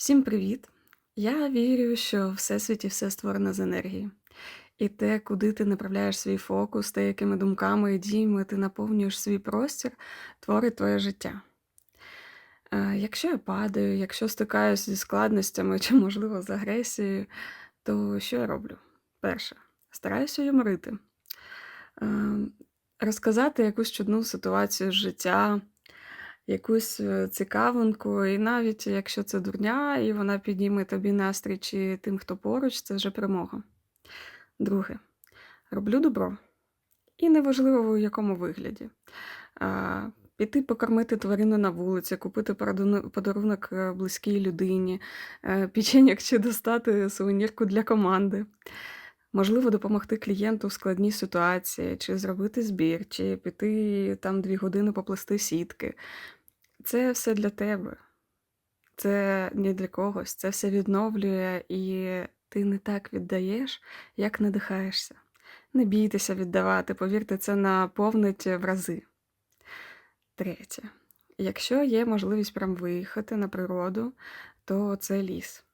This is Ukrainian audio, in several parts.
Всім привіт! Я вірю, що всесвіті все створено з енергії. І те, куди ти направляєш свій фокус, те, якими думками і діями ти наповнюєш свій простір, творить твоє життя. Е, Якщо я падаю, якщо стикаюся зі складностями чи, можливо, з агресією, то що я роблю? Перше, стараюся юморити, Ем, розказати якусь чудну ситуацію з життя, якусь е, цікавинку, і навіть якщо це дурня, і вона підніме тобі настрій чи тим, хто поруч, це вже перемога. Друге, роблю добро. І неважливо в якому вигляді. Піти покормити тварину на вулиці, купити подарунок е, близькій людині, е, печеньок чи достати сувенірку для команди. Можливо, допомогти клієнту в складній ситуації, чи зробити збір, чи піти там дві години поплести сітки. Це все для тебе. Це не для когось, це все відновлює, і ти не так віддаєш, як надихаєшся. Не бійтеся віддавати, повірте, це наповнить в рази. Третє. Якщо є можливість прям виїхати на природу, то це ліс.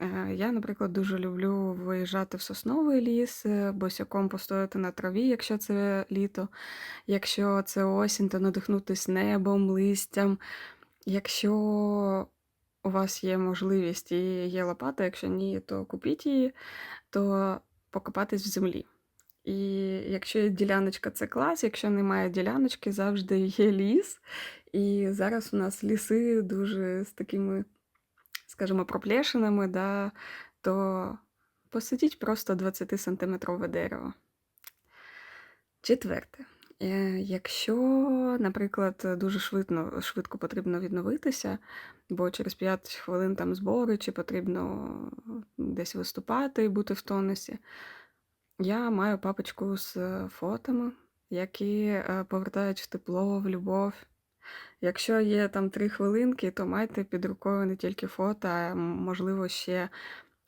Е, Я, наприклад, дуже люблю виїжджати в сосновий ліс, е, босяком постояти на траві, якщо це літо. Якщо це осінь, то надихнутись небом, листям. Якщо у вас є можливість і є лопата, якщо ні, то купіть її, то покопатись в землі. І якщо є діляночка, це клас, якщо немає діляночки, завжди є ліс. І зараз у нас ліси дуже з такими, скажімо, проплешинами, да, то посадіть просто 20-сантиметрове дерево. Четверте. Е, Якщо, наприклад, дуже швидко, швидко потрібно відновитися, бо через 5 хвилин там збори, чи потрібно десь виступати і бути в тонусі, я маю папочку з е, фотами, які е, повертають в тепло, в любов. Якщо є там три хвилинки, то майте під рукою не тільки фото, а можливо ще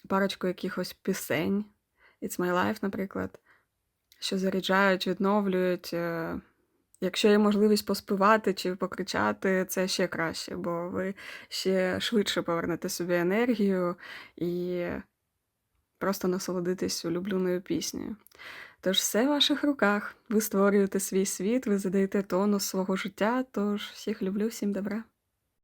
парочку якихось пісень. It's My Life, наприклад, що заряджають, відновлюють. Е, Якщо є можливість поспівати чи покричати, це ще краще, бо ви ще швидше повернете собі енергію і просто насолодитись улюбленою піснею. Тож все в ваших руках. Ви створюєте свій світ, ви задаєте тонус свого життя. Тож всіх люблю, всім добра.